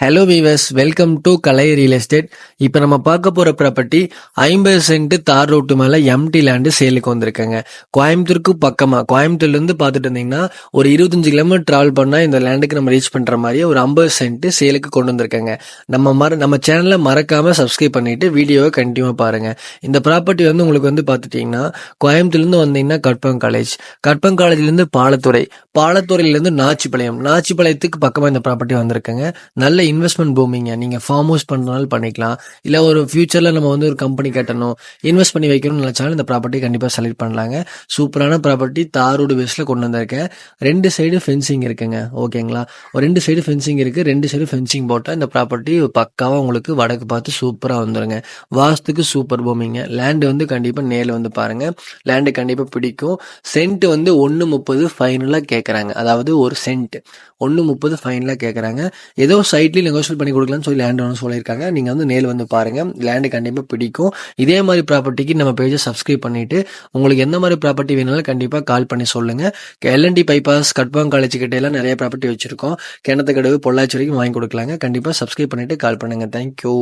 Hello viewers welcome to Kalai real estate இப்போ நம்ம பார்க்க போகிற ப்ராப்பர்ட்டி ஐம்பது சென்ட் தார் ரோட்டு மேலே எம்டி லேண்டு சேலுக்கு வந்திருக்கேங்க. கோயம்புத்தூருக்கு பக்கமாக கோயம்புத்தூர்லேருந்து பார்த்துட்டு இருந்தீங்கன்னா ஒரு இருபத்தஞ்சு கிலோமீட்டர் ட்ராவல் பண்ணால் இந்த லேண்டுக்கு நம்ம ரீச் பண்ணுற மாதிரி ஒரு ஐம்பது சென்ட் சேலுக்கு கொண்டு வந்திருக்கேங்க. நம்ம மற நம்ம சேனலை மறக்காமல் சப்ஸ்கிரைப் பண்ணிவிட்டு வீடியோவை கண்டினியூவாக பாருங்கள் இந்த ப்ராப்பர்ட்டி வந்து உங்களுக்கு வந்து பார்த்துட்டிங்கன்னா கோயம்புத்தூர்லேருந்து வந்தீங்கன்னா கட்பம் காலேஜ் கட்பம் காலேஜ்லேருந்து பாலத்துறை பாலத்துறையிலேருந்து நாச்சிப்பாளையம் நாச்சிப்பாளையத்துக்கு பக்கமாக இந்த ப்ராப்பர்ட்டி வந்திருக்குங்க. நல்ல இன்வெஸ்ட்மெண்ட் பூமிங்க நீங்கள் ஃபார்ம் ஹவுஸ் பண்ணுறதுனால பண்ணிக்கலாம். இல்லை ஒரு ஃபியூச்சரில் நம்ம வந்து ஒரு கம்பெனி கட்டணும். இன்வெஸ்ட் பண்ணி வைக்கணும்னு நினச்சாலும் இந்த ப்ராப்பர்ட்டி கண்டிப்பாக செலக்ட் பண்ணலாங்க. சூப்பரான ப்ராப்பர்ட்டி தாரோடு பேஸில் கொண்டு வந்திருக்கேன். ரெண்டு சைடு ஃபென்சிங் இருக்குங்க. ஓகேங்களா ஒரு ரெண்டு சைடு ஃபென்சிங் இருக்குது ரெண்டு சைடு ஃபென்சிங் போட்டால் இந்த ப்ராப்பர்ட்டி பக்காவாக உங்களுக்கு வடக்கு பார்த்து சூப்பராக வந்துடுங்க வாஸ்துக்கு சூப்பர் பூமிங்க லேண்டு வந்து கண்டிப்பாக நேரில் வந்து பாருங்கள் லேண்டு கண்டிப்பாக பிடிக்கும். சென்ட் வந்து ஒன்று முப்பது ஃபைனலாக கேட்குறாங்க அதாவது ஒரு சென்ட் ஒன்று முப்பது ஃபைனலாக கேட்குறாங்க ஏதோ சைட்லேயும் நெகோஷியல் பண்ணி கொடுக்கலாம்னு சொல்லி லேண்ட் ஒன்று சொல்லியிருக்காங்க. நீங்கள் வந்து நேரில் வந்து பாருங்கள் லேண்டு கண்டிப்பாக பிடிக்கும். இதே மாதிரி ப்ராப்பர்ட்டிக்கு நம்ம பேஜை சப்ஸ்கிரைப் பண்ணிவிட்டு உங்களுக்கு எந்த மாதிரி ப்ராப்பர்ட்டி வேணாலும் கண்டிப்பாக கால் பண்ணி சொல்லுங்கள் எல்என்டி பைபாஸ் கட்பாங் காலேஜ் கிட்ட எல்லாம் நிறைய ப்ராப்பர்ட்டி வச்சுருக்கோம். கிணத்துக்கடவு பொள்ளாச்சி வரைக்கும் வாங்கி கொடுக்கலாங்க. கண்டிப்பாக சப்ஸ்கிரைப் பண்ணிவிட்டு கால் பண்ணுங்கள் தேங்க்யூ